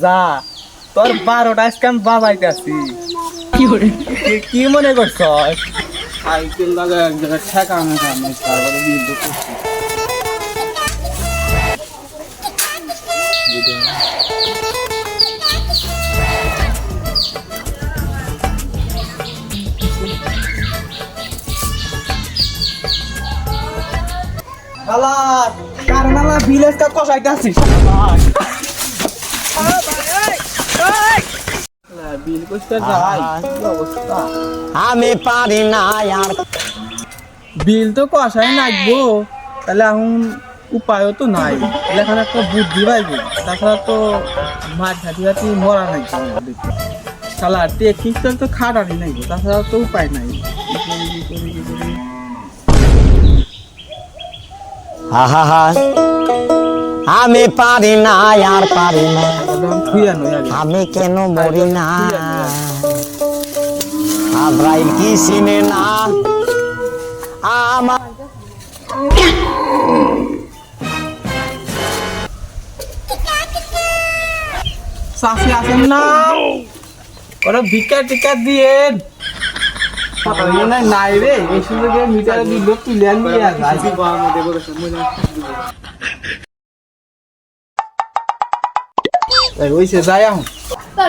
যা। তোর বারোটা আজকে আমি বাজাইতে আছি কি- কি মনে করছ? সাইকেল লাগা এক জায়গায় ঠেকানো কামে তারপরে তো করছি। শালা কারণ আমার বিল আজকে কষাইতে আছি বিল করতে যাই কি অবস্থা আমি পারি না আর বিল তো কষাই নাচবো তাহলে এখন উপায়ও তো নাই। তাহলে এখন একটা বুদ্ধি পাইবো। তাছাড়া তো মাছ ঘাটি ঘাটি মরা নাই শালা টেকনিক তো খাটানি নাই তাছাড়া তো উপায় নাই কি করি, কি করি, কি করি? আমি পারি না, আর পারি না। আমি কেন মরি না? আব্রাইল কি চিনে না? আমার চাষি আছেন না। ওরা ভিক্ষা টিকা দিয়ে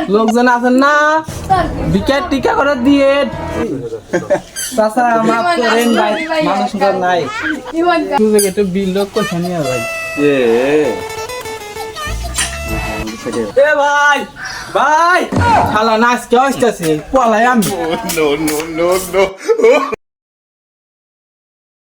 লোকজন আছেন না বিকেট টিকা করে দিয়ে। করেন ভাই মানুষ নাই। একটু বিল লোক কোথায় নিয়ে ভাই? এ ভাই! ভাই খালা নাচ কে আসতেছে পলাই আমি।